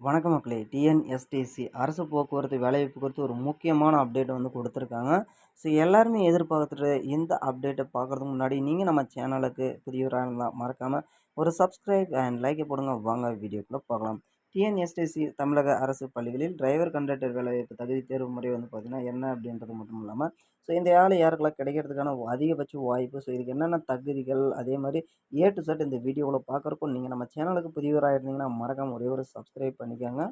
வணக்கம் மக்களே. டிஎன்எஸ்டிசி அரசு போக்குவரத்து வேலைவாய்ப்பு குறித்து ஒரு முக்கியமான அப்டேட் வந்து கொடுத்துருக்காங்க. ஸோ எல்லாருமே எதிர்பார்த்துட்டு இந்த அப்டேட்டை பார்க்குறதுக்கு முன்னாடி நீங்கள் நம்ம சேனலுக்கு புதியவராக இருந்தால் மறக்காமல் ஒரு சப்ஸ்கிரைப் அண்ட் லைக்கை போடுங்க. வாங்க வீடியோக்குள்ளே பார்க்கலாம் டிஎன்எஸ்டிசி தமிழக அரசு பள்ளிகளில் டிரைவர் கண்டக்டர் வேலைவாய்ப்பு தகுதி தேர்வு முறை வந்து பார்த்திங்கன்னா என்ன அப்படின்றது மட்டும் இல்லாமல் ஸோ இந்த வேலை யாருக்கெல்லாம் கிடைக்கிறதுக்கான அதிகபட்ச வாய்ப்பு ஸோ இதுக்கு என்னென்ன தகுதிகள் அதே மாதிரி ஏ டு செட் இந்த வீடியோவில் பார்க்குறப்போ நீங்கள் நம்ம சேனலுக்கு புதியவராக இருந்தீங்கன்னா மறக்காம ஒரே ஒரு சப்ஸ்கிரைப் பண்ணிக்கோங்க.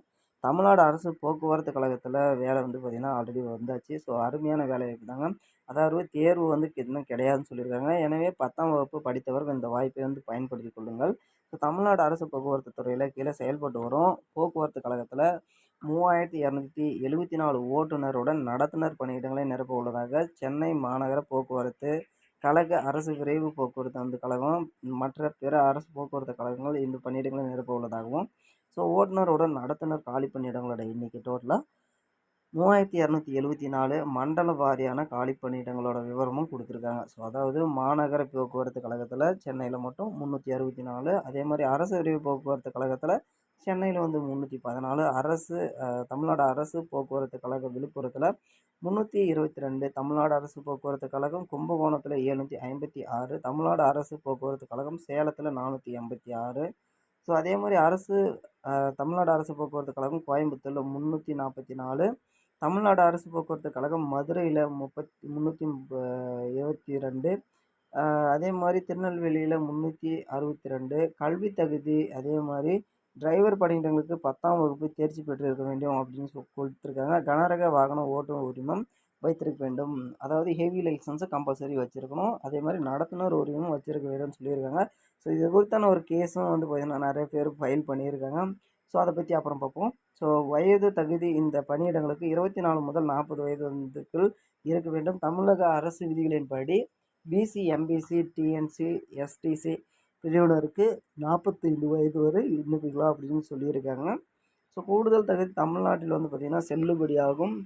தமிழ்நாடு அரசு போக்குவரத்து கழகத்தில் வேலை வந்து பார்த்திங்கன்னா ஆல்ரெடி வந்தாச்சு ஸோ அருமையான வேலை தாங்க. அதாவது தேர்வு வந்து இன்னும் கிடையாதுன்னு சொல்லியிருக்காங்க. எனவே பத்தாம் வகுப்பு படித்தவர்கள் இந்த வாய்ப்பை வந்து பயன்படுத்தி கொள்ளுங்கள். தமிழ்நாடு அரசு போக்குவரத்து துறையில் கீழே செயல்பட்டு வரும். போக்குவரத்து கழகத்தில் மூவாயிரத்தி இரநூத்தி எழுபத்தி நாலு ஓட்டுநருடன் நடத்துனர் பணியிடங்களை நிரப்ப உள்ளதாக சென்னை மாநகர போக்குவரத்து கழக அரசு விரைவு போக்குவரத்து அந்த கழகம் மற்ற பிற அரசு போக்குவரத்து கழகங்கள் இந்த பணியிடங்களை நிரப்ப உள்ளதாகவும் ஸோ ஓட்டுநருடன் நடத்துனர் காலி பணியிடங்களோட எண்ணிக்கை டோட்டலாக மூவாயிரத்தி இரநூத்தி எழுபத்தி நாலு மண்டல வாரியான காலி பணியிடங்களோட விவரமும் கொடுத்துருக்காங்க. ஸோ அதாவது மாநகர போக்குவரத்து கழகத்தில் சென்னையில் மட்டும் முந்நூற்றி அறுபத்தி நாலு அதே மாதிரி அரசு விரைவு போக்குவரத்து கழகத்தில் சென்னையில் வந்து முந்நூற்றி பதினாலு அரசு தமிழ்நாடு அரசு போக்குவரத்து கழக விழுப்புரத்தில் முந்நூற்றி இருபத்தி ரெண்டு தமிழ்நாடு அரசு போக்குவரத்து கழகம் கும்பகோணத்தில் எழுநூற்றி ஐம்பத்தி ஆறு தமிழ்நாடு அரசு போக்குவரத்து கழகம் சேலத்தில் நானூற்றி எண்பத்தி ஆறு. ஸோ அதே மாதிரி அரசு தமிழ்நாடு அரசு போக்குவரத்து கழகம் கோயம்புத்தூரில் முந்நூற்றி நாற்பத்தி நாலு தமிழ்நாடு அரசு போக்குவரத்து கழகம் மதுரையில் முப்பத்தி முந்நூற்றி இருபத்தி ரெண்டு அதே மாதிரி திருநெல்வேலியில் முந்நூற்றி அறுபத்தி ரெண்டு கல்வி தகுதி அதே மாதிரி டிரைவர் பணியிடங்களுக்கு பத்தாம் வகுப்பு தேர்ச்சி பெற்றிருக்க வேண்டும் அப்படின்னு சொ கொடுத்துருக்காங்க. கனரக வாகன ஓட்டுநர் உரிமம் வைத்திருக்க வேண்டும். அதாவது ஹெவி லைசன்ஸை கம்பல்சரி வச்சுருக்கணும். அதே மாதிரி நடத்துனர் உரிமம் வச்சுருக்க வேண்டும்னு சொல்லியிருக்காங்க. ஸோ இது குறித்தான ஒரு கேஸும் வந்து பார்த்திங்கன்னா நிறைய பேர் ஃபைல் பண்ணியிருக்காங்க. ஸோ அதை பற்றி அப்புறம் பார்ப்போம். ஸோ வயது தகுதி இந்த பணியிடங்களுக்கு இருபத்தி நாலு முதல் நாற்பது வயது வந்துக்குள் இருக்க வேண்டும். தமிழக அரசு விதிகளின்படி பிசி எம்பிசி டிஎன்சி எஸ்டிசி பிரிவினருக்கு நாற்பத்தைந்து வயது வரை விண்ணப்பிக்கலாம் அப்படின்னு சொல்லியிருக்காங்க. ஸோ கூடுதல் தகுதி தமிழ்நாட்டில் வந்து பார்த்திங்கன்னா செல்லுபடியாகும்.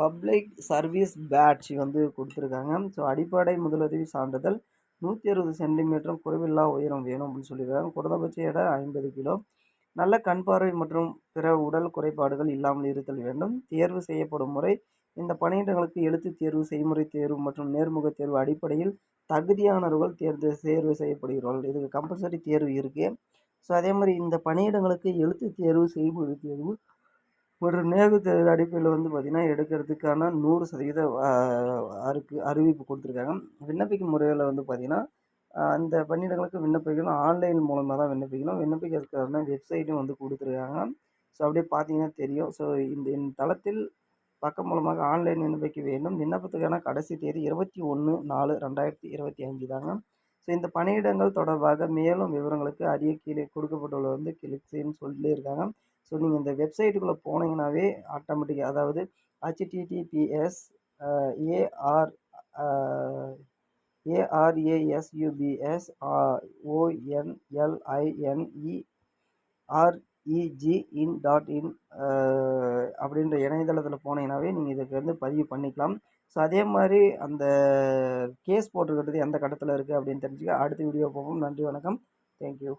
பப்ளிக் சர்வீஸ் பேட்ச் வந்து கொடுத்துருக்காங்க. ஸோ அடிப்படை முதலுதவி சான்றிதழ் நூற்றி அறுபது சென்டிமீட்டரும் குறைவில்லா உயரம் வேணும் அப்படின்னு சொல்லியிருக்காங்க. குறைந்தபட்ச எடை ஐம்பது கிலோ. நல்ல கண் பார்வை மற்றும் பிற உடல் குறைபாடுகள் இல்லாமல் இருத்தல் வேண்டும். தேர்வு செய்யப்படும் முறை இந்த பணியிடங்களுக்கு எழுத்து தேர்வு செய்முறை தேர்வு மற்றும் நேர்முக தேர்வு அடிப்படையில் தகுதியானவர்கள் தேர்ந்து தேர்வு செய்யப்படுகிறார்கள். இதுக்கு கம்பல்சரி தேர்வு இருக்குது ஸோ அதே மாதிரி இந்த பணியிடங்களுக்கு எழுத்து தேர்வு செய்முறை தேர்வு மற்றும் நேகத்தை தேர்வு அடிப்படையில் வந்து பார்த்திங்கன்னா எடுக்கிறதுக்கான நூறு சதவீத அருக்கு அறிவிப்பு கொடுத்துருக்காங்க. விண்ணப்பிக்கும் முறையில் வந்து பார்த்திங்கன்னா அந்த பணியிடங்களுக்கு விண்ணப்பிக்கணும். ஆன்லைன் மூலமாக தான் விண்ணப்பிக்கணும். விண்ணப்பிக்கிறதுக்கான வெப்சைட்டும் வந்து கொடுத்துருக்காங்க. ஸோ அப்படியே பார்த்தீங்கன்னா தெரியும். ஸோ இந்த இந்த தளத்தில் பக்கம் மூலமாக ஆன்லைன் விண்ணப்பிக்க வேண்டும். விண்ணப்பத்துக்கான கடைசி தேதி இருபத்தி ஒன்று நாலு ரெண்டாயிரத்தி இருபத்தி அஞ்சு தாங்க. ஸோ இந்த பணியிடங்கள் தொடர்பாக மேலும் விவரங்களுக்கு அரிய கீழே கொடுக்கப்பட்டுள்ள வந்து கிளிக்ஸின்னு சொல்லியிருக்காங்க. ஸோ நீங்கள் இந்த வெப்சைட்டுக்குள்ளே போனீங்கன்னாவே ஆட்டோமேட்டிக்காக அதாவது HTTPS AR ARASUPS ONLINE REG in dot in அப்படின்ற இணையதளத்தில் போனீங்கன்னாவே நீங்கள் இதுக்கு வந்து பதிவு பண்ணிக்கலாம். ஸோ அதே மாதிரி அந்த கேஸ் போட்டுருக்கிறது எந்த கட்டத்தில் இருக்குது அப்படின்னு தெரிஞ்சுக்க அடுத்த வீடியோ போகும் நன்றி வணக்கம். தேங்க்யூ